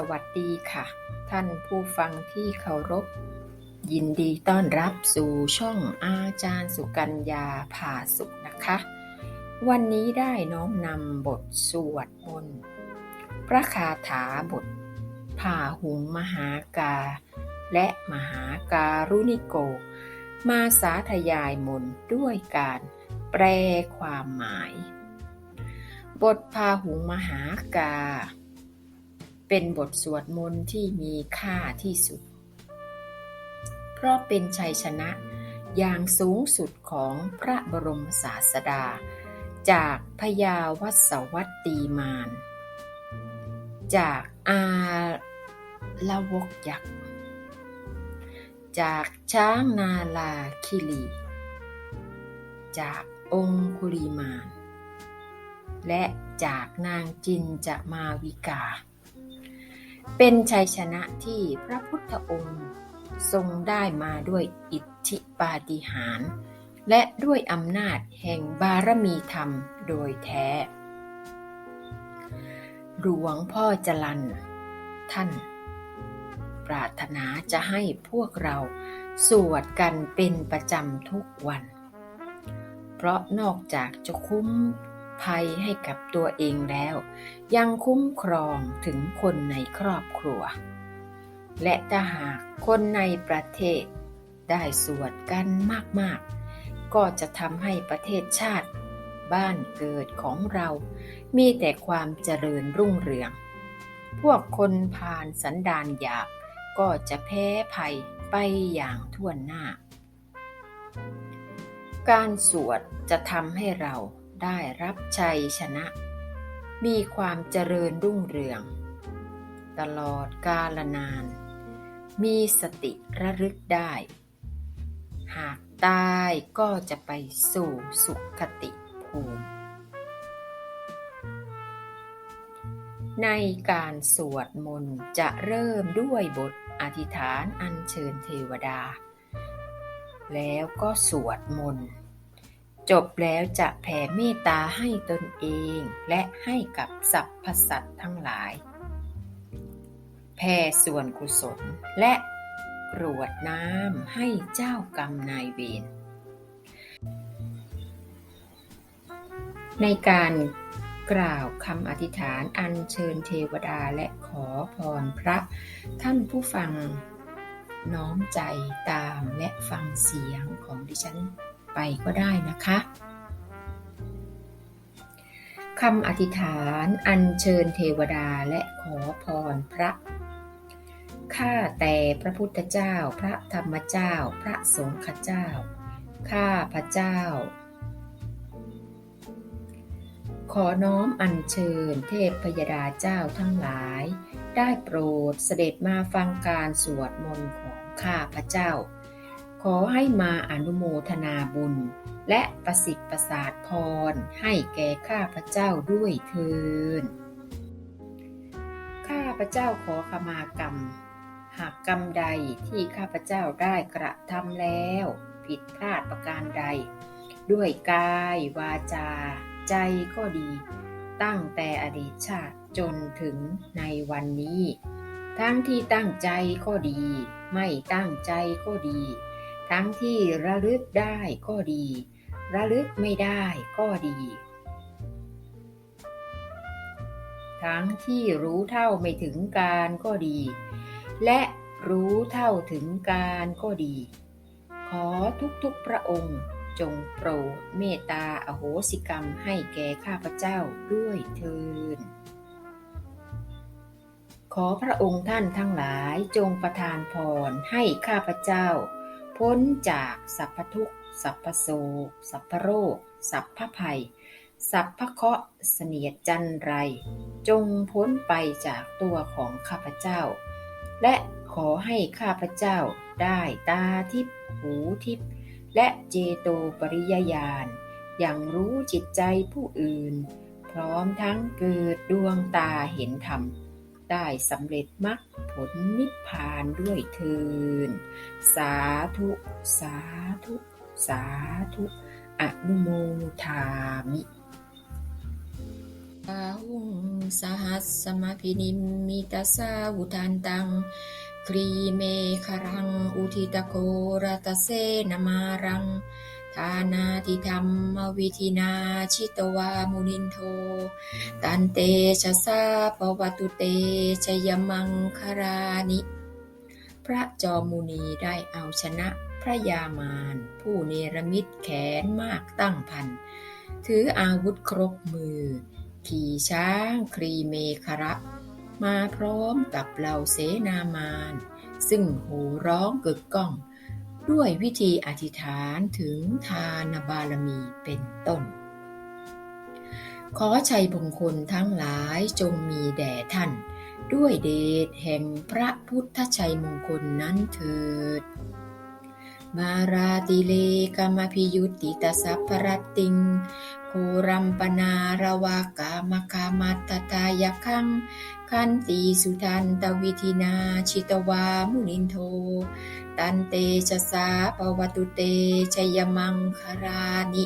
สวัสดีค่ะ ท่านผู้ฟังที่เคารพ ยินดีต้อนรับสู่ช่องอาจารย์สุกัญญาผ่าสุขนะคะ วันนี้ได้น้อมนำบทสวดมนต์พระคาถาบทผ่าหุงมหากา และมหาการุณิโก มาสาธยายมนต์ด้วยการแปลความหมาย บทพาหุงมหากา เป็นบทสวดมนต์ที่มีค่าที่สุด เพราะเป็นชัยชนะอย่างสูงสุดของพระบรมศาสดา จากพญาวัสวัตตีมาน จากอาลาวกยักษ์ จากช้างนาลาคิลี จากองคุลีมาน และจากนางจินจะมาวิกา เป็นชัยชนะที่พระพุทธองค์ทรงได้มาด้วยอิทธิปาฏิหาริย์และด้วยอำนาจแห่งบารมีธรรมโดยแท้ หลวงพ่อจรันท่าน ปรารถนาจะให้พวกเราสวดกันเป็นประจำทุกวัน เพราะนอกจากจะคุ้ม ภัยให้กับตัวเองแล้ว ยังคุ้มครองถึงคนในครอบครัว และถ้าหากคนในประเทศได้สวดกันมากๆ ก็จะทำให้ประเทศชาติ บ้านเกิดของเรา มีแต่ความเจริญรุ่งเรือง พวกคนผ่านสันดานหยาบก็จะแพ้ภัยไปอย่างทั่วหน้า การสวดจะทำให้เรา ได้รับชัยชนะ มีความเจริญรุ่งเรือง ตลอดกาลนาน มีสติระลึกได้ หากตายก็จะไปสู่สุขติภูมิ ในการสวดมนต์จะเริ่มด้วยบทอธิษฐานอัญเชิญเทวดา แล้วก็สวดมนต์ จบแล้วจะแผ่เมตตาให้ตนเองและให้กับสรรพสัตว์ทั้งหลาย แผ่ส่วนกุศลและกรวดน้ำให้เจ้ากรรมนายเวร ในการกล่าวคำอธิษฐานอัญเชิญเทวดาและขอพรพระท่านผู้ฟังน้อมใจตามและฟังเสียงของดิฉัน ไปก็ได้นะคะคำอธิษฐานอัญเชิญเทวดาและขอพรพระ ข้าแต่พระพุทธเจ้า พระธรรมเจ้า พระสงฆ์เจ้า ข้าพระเจ้า ขอน้อมอัญเชิญเทพพยดาเจ้าทั้งหลาย ได้โปรดเสด็จมาฟังการสวดมนต์ของข้าพระเจ้า ขอให้มาอนุโมทนาบุญ และประสิทธิ์ประสาทพร ให้แก่ข้าพระเจ้าด้วยเทินข้าพระเจ้าขอขมากรรม หากกรรมใดที่ข้าพระเจ้าได้กระทำแล้ว ผิดพลาดประการใด ด้วยกายวาจา ใจก็ดี ตั้งแต่อดีตชาติจนถึงในวันนี้ ทั้งที่ตั้งใจก็ดี ไม่ตั้งใจก็ดี ทั้งที่ระลึกได้ก็ดี ระลึกไม่ได้ก็ดี ทั้งที่รู้เท่าไม่ถึงการก็ดี และรู้เท่าถึงการก็ดี ขอทุกๆพระองค์จงโปรดเมตตาอโหสิกรรมให้แก่ข้าพเจ้าด้วยเทินขอพระองค์ท่านทั้งหลายจงประทานพรให้ข้าพเจ้า พ้นจากสัพพทุกข์สัพพโศกสัพพโรค สัพพภัย สัพพเคราะห์เสนียดจันไร จงพ้นไปจากตัวของข้าพเจ้า และขอให้ข้าพเจ้าได้ตาทิพหูทิพและเจโตปริยญาณอย่างรู้จิตใจผู้อื่น พร้อมทั้งเกิดดวงตาเห็นธรรม ได้สำเร็จมรรคผลนิพพานด้วยเทิน สาธุ สาธุ สาธุอนุโมทามิาหุงสหัสสมพินิมมิตาสาวุทันตังครีเมครัง อุทิตโกรัตเสนมารัง ทานาทิธรรมวิธินาชิตวามุนินโท ตันเตชะสาปวัตุเตชยมังคารานิ พระจอมมุนีได้เอาชนะพระยามารผู้เนรมิตแขนมากตั้งพัน ถืออาวุธครบมือ ขี่ช้างครีเมคระมาพร้อมกับเหล่าเสนามาน ซึ่งโหูร้องกึกก้อง ด้วยวิธีอธิษฐานถึงทานบารมีเป็นต้น ขอชัยมงคลทั้งหลายจงมีแด่ท่าน ด้วยเดชแห่งพระพุทธชัยมงคลนั้นเถิด มาราติเลกามพิยุตติตสัพพรตติง ครัมปนารวากามคามัตตายคังคันตีสุทันตวิธินาชิตวามุนินโท ตันเตชะสาปวตุเตชยมังคารานิ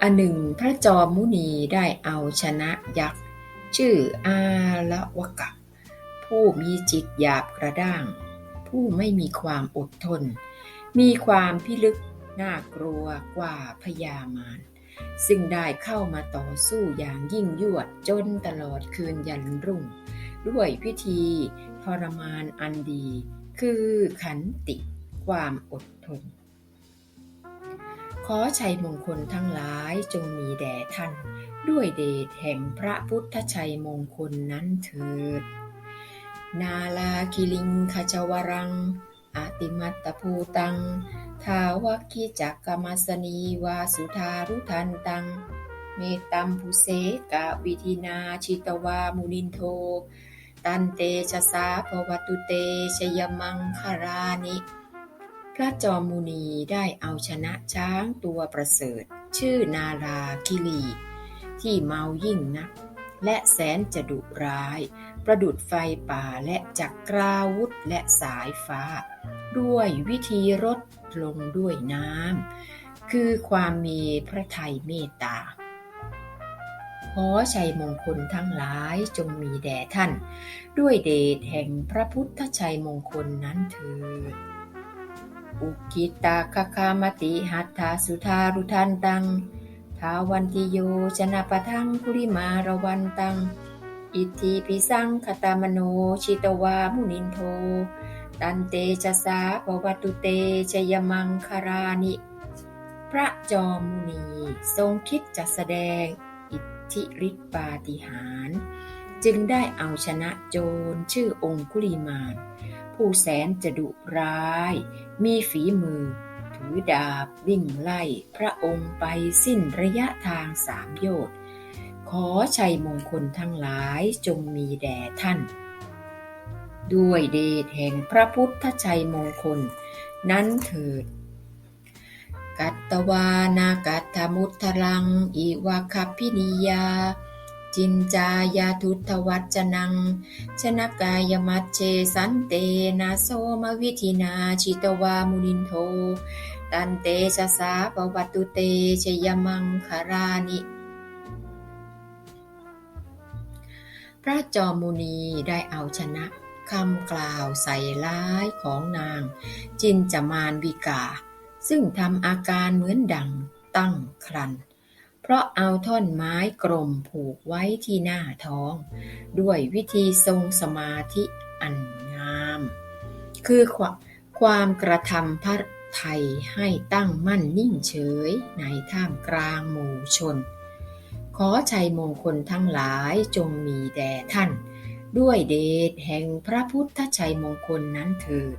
อันหนึ่งพระจอมมุนีได้เอาชนะยักษ์ ชื่ออาละวกะผู้มีจิตหยาบกระด้าง ผู้ไม่มีความอดทน มีความพิลึกน่ากลัวกว่าพยามาร ซึ่งได้เข้ามาต่อสู้อย่างยิ่งยวดจนตลอดคืนยันรุ่ง ด้วยพิธีทรมานอันดี คือขันติความอดทน ขอชัยมงคลทั้งหลายจงมีแด่ท่าน ด้วยเดชแห่งพระพุทธชัยมงคลนั้นเถิด นาลาคิลิงขจวรัง อาติมัตตภูตัง ทาวคิจักกมัสนีวาสุธารุทันตัง เมตัมภูเสกะวิธินาชิตวามุนินโท ตันเตชะสาภวตุเตชยมังคารานิ พระจอมมุนีได้เอาชนะช้างตัวประเสริฐ ชื่อนาราคิลี ที่เมายิ่งนัก และแสนจะดุร้าย ประดุดไฟป่าและจักกราวุธและสายฟ้า ด้วยวิธีรดลงด้วยน้ำ คือความมีพระทัยเมตตา ขอชัยมงคลทั้งหลายจงมีแด่ท่าน ด้วยเดชแห่งพระพุทธชัยมงคลนั้นเถิดอุคิตาคคามติหัตถาสุธารุทันตังทาวันติโยชนะปะทังคุริมาระวันตัง อิทธิปิสังคตามโนชิตวามุนินโท ตันเตชะสาปวัตุเตชยมังคารานิ พระจอมมุนีทรงคิดจะแสดงอิทธิฤทธิปาฏิหาริย์จึงได้เอาชนะโจรชื่อองคุลิมาน ผู้แสนจะดุร้าย มีฝีมือ ถือดาบวิ่งไล่พระองค์ไปสิ้นระยะทางสามโยชน์ขอชัยมงคลทั้งหลายจงมีแด่ท่าน ด้วยเดชแห่งพระพุทธชัยมงคล นั้นเถิด กัตตวานากัตถมุตทลัง อิวาคัพพินิยา จินจายาทุตวัจนัง ชนกายมัจเชสันเตนะโสมวิธินาชิตวามุนินโท ตันเตชะสาปวัตุเตชยมังคารานิพระจอมมุนีได้เอาชนะ คำกล่าวใส่ร้ายของนาง จินจมานวิกา ซึ่งทำอาการเหมือนดังตั้งครัน เพราะเอาท่อนไม้กลมผูกไว้ที่หน้าท้อง ด้วยวิธีทรงสมาธิอันงาม คือความความกระทำพระไทยให้ตั้งมั่นนิ่งเฉยในท่ามกลางหมู่ชน ขอชัยมงคลทั้งหลายจงมีแด่ท่าน ด้วยเดชแห่งพระพุทธชัยมงคลนั้นเถิด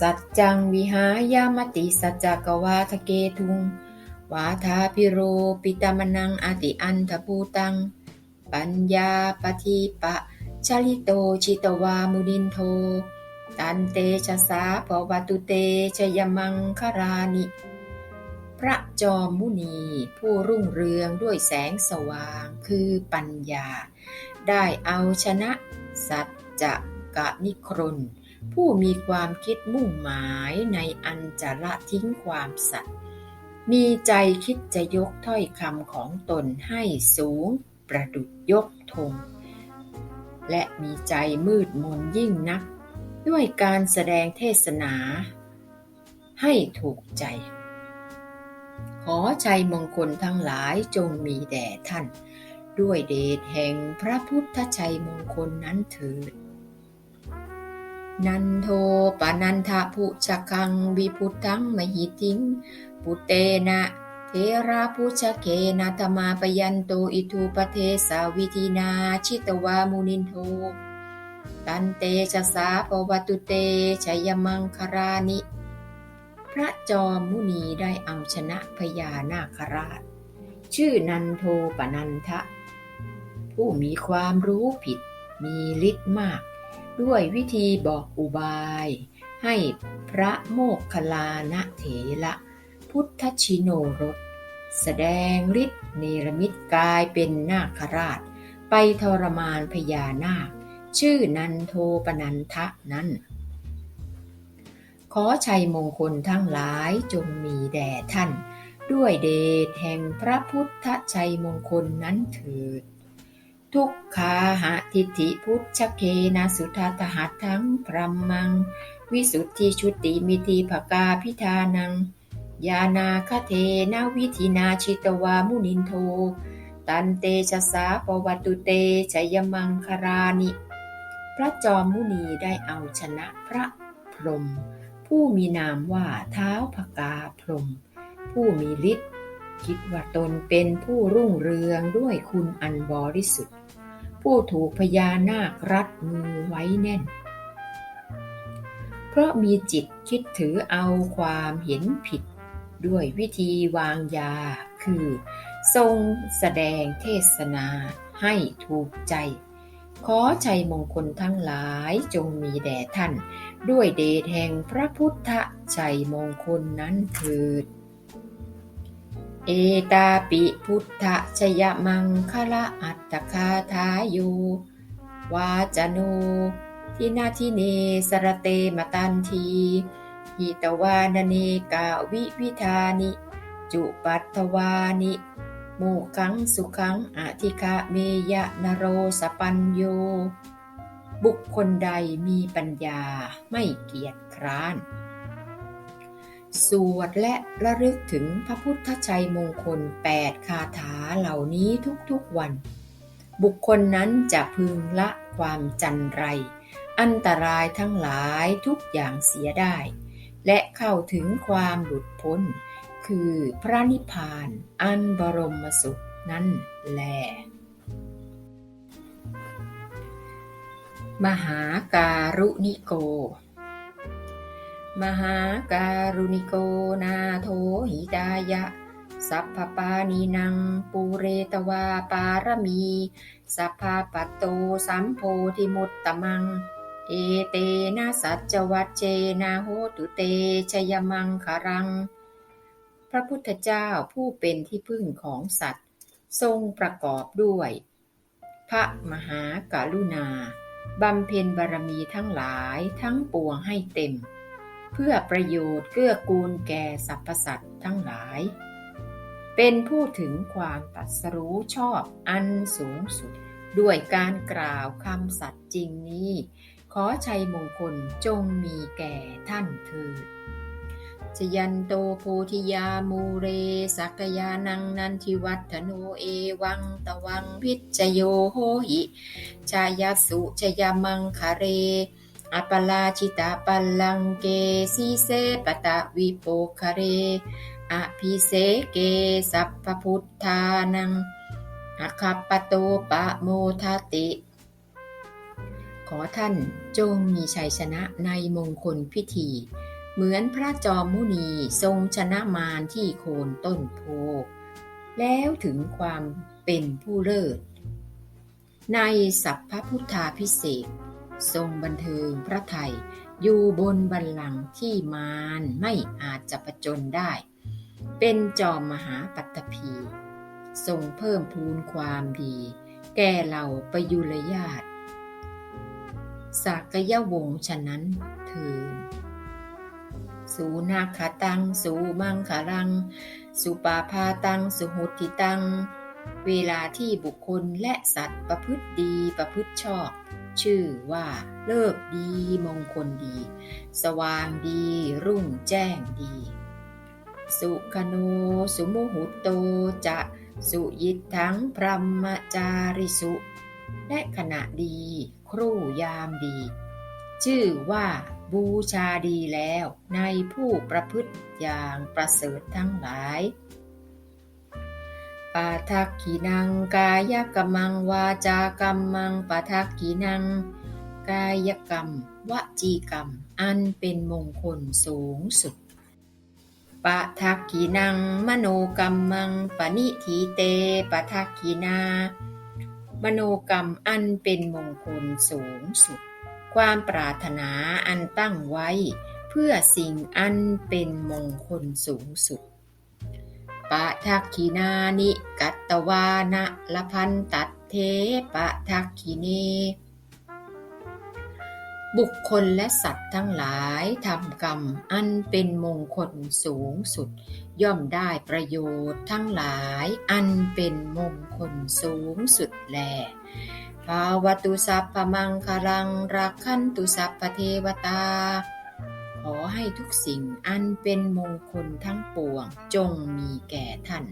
สัจจังวิหายามติสัจจกวาทะเกทุง วาทาพิโรปิตามนังอติอันทภูตัง ปัญญาปฏิปะชลิโตชิตวามุนินโท ตันเตชะสาภวตุเตชยมังคารานิ พระจอมมุนี ผู้รุ่งเรืองด้วยแสงสว่างคือปัญญา ได้เอาชนะสัจจะกะนิครน ผู้มีความคิดมุ่งหมายในอันจะละทิ้งความสัตย์มีใจคิดจะยกถ้อยคำของตนให้สูงประดุจยกธงและมีใจมืดมนยิ่งนัก ด้วยการแสดงเทศนา ให้ถูกใจ อชัยมงคลทั้งหลายจงมีแด่ท่าน ด้วยเดชแห่งพระพุทธชัยมงคลนั้นเถิด นันโทปนันทะพุชคังวิพุทธังมหิติง ปุเตนะเทราพุชเคนะธรรมาปยันโตอิทูปเทสาวิธีนาชิตวามุนินโทตันเตชะสาปวัตุเตชยมังคารานิ พระจอมมุนีได้เอาชนะพญานาคราช ชื่อนันโทปนันทะ ผู้มีความรู้ผิดมีฤทธิ์มาก ด้วยวิธีบอกอุบาย ให้พระโมคคัลลานะเถระพุทธชิโนรสแสดงฤทธิ์เนรมิตกายเป็นนาคราช ไปทรมานพญานาค ชื่อนันโทปนันทะนั้น ขอชัยมงคลทั้งหลายจงมีแด่ท่าน ด้วยเดชแห่งพระพุทธชัยมงคลนั้นเถิด ทุกขาหะทิฏฐิพุทธเคนะสุทัตหัตทั้งพรหมัง วิสุทธิชุติมิติภกาพิธานัง ยานาคเทนาวิธินาชิตวามุนินโท ตันเตชะสาปวัตุเตชยมังคารานิ พระจอมมุนีได้เอาชนะพระพรหม ผู้มีนามว่าเท้าพกาพรม ผู้มีฤทธิ์คิดว่าตนเป็นผู้รุ่งเรืองด้วยคุณอันบริสุทธิ์ ผู้ถูกพญานาครัดมือไว้แน่น เพราะมีจิตคิดถือเอาความเห็นผิด ด้วยวิธีวางยา คือ ทรงแสดงเทศนาให้ถูกใจ ขอชัยมงคลทั้งหลายจงมีแด่ท่าน ด้วยเดชแห่งพระพุทธชัยมงคลนั้นเถิด เอตาปิพุทธชยมังคละอัตตคาทายโยวาจโนทินาทิเนสรเตมตันทีหิตวานเนกาวิวิธานิ จุปัตวานิโมขังสุขังอธิคาเมยะนโรสปัญโย บุคคลใดมีปัญญาไม่เกียจคร้าน สวดและระลึกถึงพระพุทธชัยมงคล 8 คาถาเหล่านี้ทุกๆวัน บุคคลนั้นจะพึงละความจันไร อันตรายทั้งหลายทุกอย่างเสียได้ และเข้าถึงความหลุดพ้น คือพระนิพพานอันบรมสุขนั่นแหละ มหาการุณิโก มหาการุณิโกนาโทหิตายะ สัพพปานีนังปูเรตวาปารมี สัพพาปัตโตสัมโพธิมุตตมัง เอเตนะสัจวัจเจนะโหตุเตชยมังคารัง พระพุทธเจ้าผู้เป็นที่พึ่งของสัตว์ ทรงประกอบด้วย พระมหากรุณา บำเพ็ญบารมีทั้งหลายทั้งปวงให้เต็ม เพื่อประโยชน์เกื้อกูลแก่สรรพสัตว์ทั้งหลาย เป็นผู้ถึงความตัดสรู้ชอบอันสูงสุด ด้วยการกล่าวคำสัตย์จริงนี้ ขอชัยมงคลจงมีแก่ท่านเถิด ชยันโตโพธิยามูเร สักยานังนันทิวัฒโนเอวังตวังพิจโยโหหิชายสุชยามังคาเรอัปปลาชิตาปัลลังเกสีเสปตะวิโปคาเรอภิเสเกสัพพพุทธานังอคัปปโตปะโมทติ ขอท่านจงมีชัยชนะในมงคลพิธี เหมือนพระจอมมุนีทรงชนะมารที่โคนต้นโพ แล้วถึงความเป็นผู้เลิศ ในสัพพพุทธาพิเศษ ทรงบันเทิงพระไทยอยู่บนบัลลังก์ที่มารไม่อาจจะประจนได้ เป็นจอมมหาปัตตภีทรงเพิ่มพูนความดี แก่เหล่าประยุรญาติสากยวงศ์ฉะนั้นเถิน สูนาคตังสูมังคารัง สุปาพาตัง สุหุติตัง เวลาที่บุคคลและสัตว์ประพฤติดีประพฤติชอบ ชื่อว่าเลิกดีมงคลดี สว่างดี รุ่งแจ้งดี สุขโนสุมุหุโตจะสุยิตทั้งพรหมจาริสุ และขณะดี ครู่ยามดี ชื่อว่า บูชาดีแล้วในผู้ประพฤติอย่างประเสริฐทั้งหลายปาทักขีนังกายกรรมังวาจากรรมังปาทักขีนัง กายกรรมวจีกรรม อันเป็นมงคลสูงสุดปะทักขีนังมโนกรรมังปณิทีเตปะทักขีนา มโนกรรมอันเป็นมงคลสูงสุด ความปรารถนาอันตั้งไว้ เพื่อสิ่งอันเป็นมงคลสูงสุดปะทักขีนานิกัตตวานะละพันตัดเทปะทักขีเน บุคคลและสัตว์ทั้งหลายทำกรรมอันเป็นมงคลสูงสุด ย่อมได้ประโยชน์ทั้งหลายอันเป็นมงคลสูงสุดแล ภาวตุสัพพมังคลังรักขันตุสัพพเทวตา ขอให้ทุกสิ่งอันเป็นมงคลทั้งปวงจงมีแก่ท่าน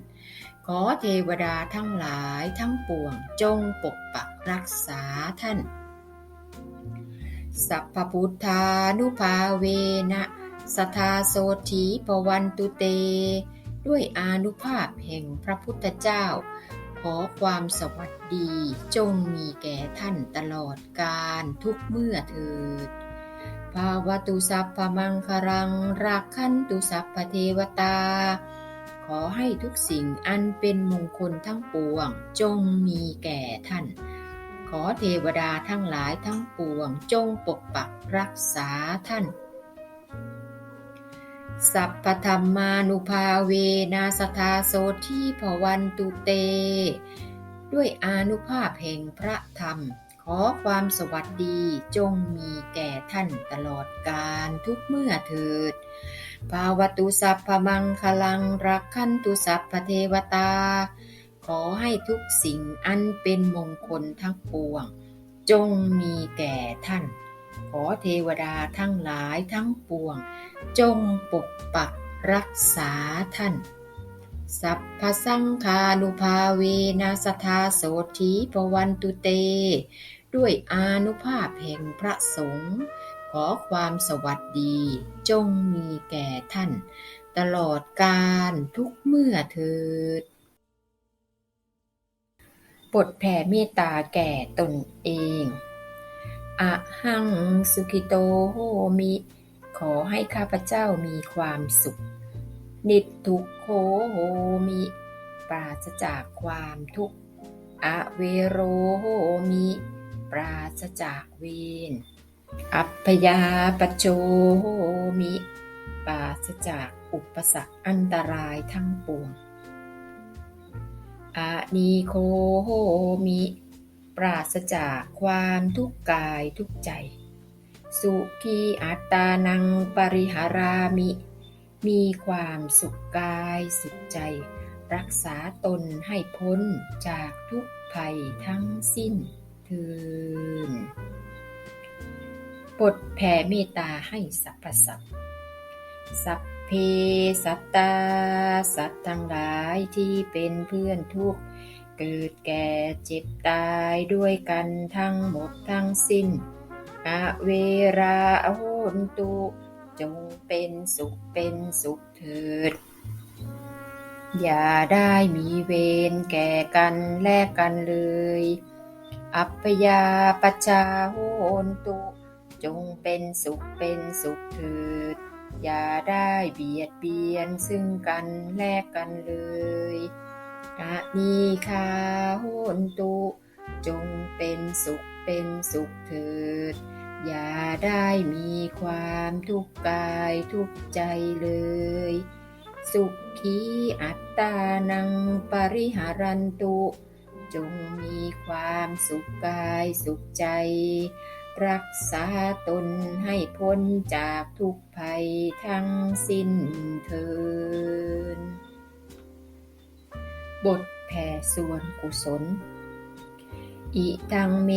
ขอเทวดาทั้งหลายทั้งปวงจงปกปักรักษาท่าน สัพพพุทธานุภาเวนะสทาโสถีปวันตุเต ด้วยอานุภาพแห่งพระพุทธเจ้า ขอความสวัสดีจงมีแก่ท่านตลอดกาลทุกเมื่อเถิดภาวตุสัพพมังครังรักขันตุสัพพเทวตา ขอให้ทุกสิ่งอันเป็นมงคลทั้งปวง จงมีแก่ท่าน ขอเทวดาทั้งหลายทั้งปวง จงปกปักรักษาท่าน สัพพธรรมานุภาเวนาสทาโสที่พวันตุเต ด้วยอนุภาพแห่งพระธรรม ขอความสวัสดีจงมีแก่ท่านตลอดกาลทุกเมื่อเถิด ภาวตุสัพพมังคลังรักขันตุสัพพเทวตา ขอให้ทุกสิ่งอันเป็นมงคลทั้งปวง จงมีแก่ท่าน ขอเทวดาทั้งหลายทั้งปวง จงปกปักรักษาท่าน สัพพสังคานุภาเวนัสทาโสธีปวันตุเต ด้วยอานุภาพแห่งพระสงฆ์ขอความสวัสดี จงมีแก่ท่าน ตลอดกาลทุกเมื่อเถิดบทแผ่เมตตาแก่ตนเอง อะหังสุขิโตโหมิ ขอให้ข้าพเจ้ามีความสุข นิทุกโคโหมิ ปราศจากความทุกข์อเวโรโหมิ ปราศจากเวรอัพยาปโจมิ ปราศจากอุปสรรคอันตรายทั้งปวงอานีโคโหมิ ปราศจากความทุกข์กายทุกใจ สุขีอัตตานังปริหารามิ มีความสุขกายสุขใจ รักษาตนให้พ้นจากทุกภัยทั้งสิ้นทินบทแผ่เมตตาให้สรรพสัตว์สัพเพสัตตาสัตว์ทั้งหลายที่เป็นเพื่อนทุกข์ เกิดแก่เจ็บตายด้วยกันทั้งหมดทั้งสิ้นอเวราโหนตุ จงเป็นสุขเป็นสุขเถิด อย่าได้มีเวรแก่กันแลกกันเลย อัปยาปชาโหนตุ จงเป็นสุขเป็นสุขเถิด อย่าได้เบียดเบียนซึ่งกันแลกกันเลย อะนีคาโหนตุ จงเป็นสุขเป็นสุขเถิด อย่าได้มีความทุกข์กายทุกข์ใจเลย สุขีอัตตานังปริหารันตุ จงมีความสุขกายสุขใจ รักษาตนให้พ้นจากทุกภัยทั้งสิ้นเทิน บทแผ่ส่วนกุศล อิทังเม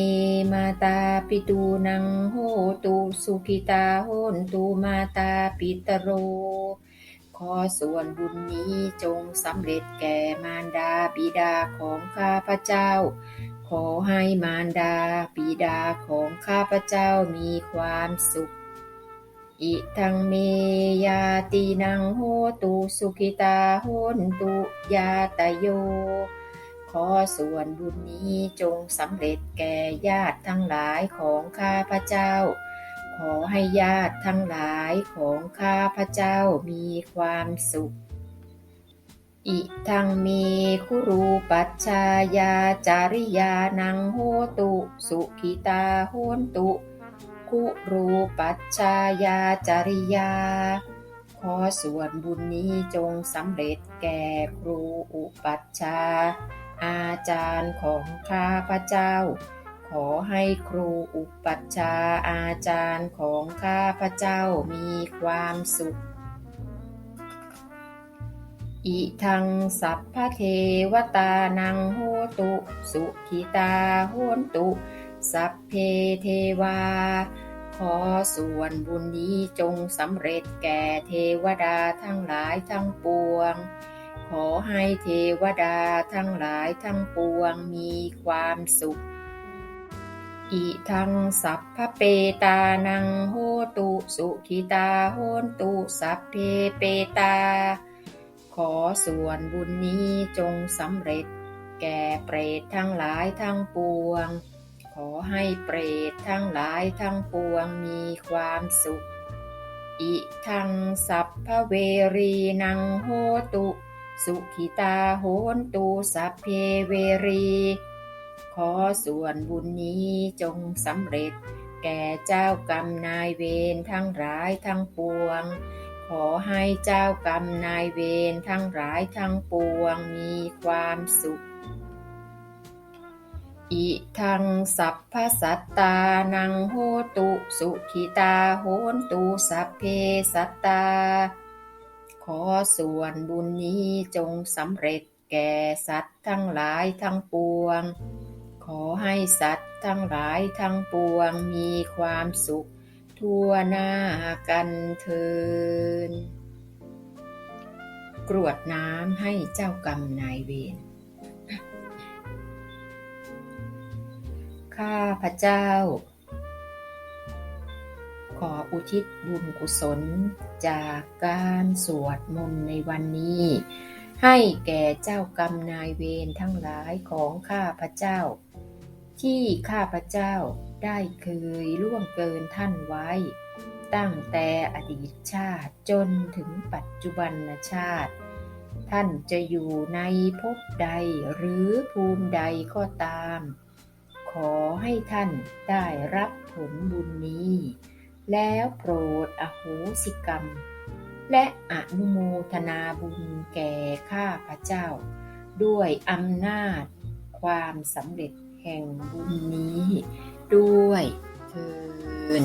มาตาปิตูนังโหตุสุขิตาโหนตุมาตาปิตโร ขอส่วนบุญนี้จงสำเร็จแก่มารดาบิดาของข้าพเจ้า ขอให้มารดาบิดาของข้าพเจ้ามีความสุข อิทังเมยาตีนังโหตุสุขิตาโหนตุยาตโย ขอส่วนบุญนี้จงสำเร็จแก่ญาติทั้งหลายของข้าพเจ้า ขอให้ญาติทั้งหลายของข้าพเจ้ามีความสุข อิทังเมคุรูปัชชายาจาริยานังโหตุ สุขิตาโหนตุ คุรูปัชชายาจริยา ขอส่วนบุญนี้จงสำเร็จแก่ครูอุปัชฌาอาจารย์ของข้าพระเจ้า ขอให้ครูอุปัชฌาอาจารย์ของข้าพระเจ้ามีความสุขอิทังสัพพเทวตานังโหตุ สุขิตาโหนตุ สัพเพเทวา ขอส่วนบุญนี้จงสำเร็จแก่เทวดาทั้งหลายทั้งปวง ขอให้เทวดาทั้งหลายทั้งปวงมีความสุข อิทังสัพพเปตานังโหตุสุขิตาโหนตุสัพเพเปตา ขอส่วนบุญนี้จงสำเร็จแก่เปรตทั้งหลายทั้งปวง อให้เปรตทั้งหลายทั้งปวงมีความสุข อิทังสัพพเวรีนังโหตุ สุขิตาโหนตุสัพเพเวรี ขอส่วนบุญนี้จงสำเร็จ แก่เจ้ากรรมนายเวรทั้งหลายทั้งปวง ขอให้เจ้ากรรมนายเวรทั้งหลายทั้งปวงมีความสุข อิทังสัพพสัตตานังโหตุสุขิตาโหนตุสัพเพสัตตา ขอส่วนบุญนี้จงสำเร็จแก่สัตว์ทั้งหลายทั้งปวง ขอให้สัตว์ทั้งหลายทั้งปวงมีความสุขทั่วหน้ากันเทินกรวดน้ำให้เจ้ากรรมนายเวร ข้าพระเจ้า ขออุทิศบุญกุศลจากการสวดมนต์ในวันนี้ ให้แก่เจ้ากรรมนายเวรทั้งหลายของข้าพระเจ้า ที่ข้าพระเจ้าได้เคยล่วงเกินท่านไว้ ตั้งแต่อดีตชาติจนถึงปัจจุบันชาติ ท่านจะอยู่ในภพใดหรือภูมิใดก็ตาม ขอให้ท่านได้รับผลบุญนี้ แล้วโปรดอโหสิกรรม และอนุโมทนาบุญแก่ข้าพระเจ้า ด้วยอำนาจความสำเร็จแห่งบุญนี้ ด้วยเทิน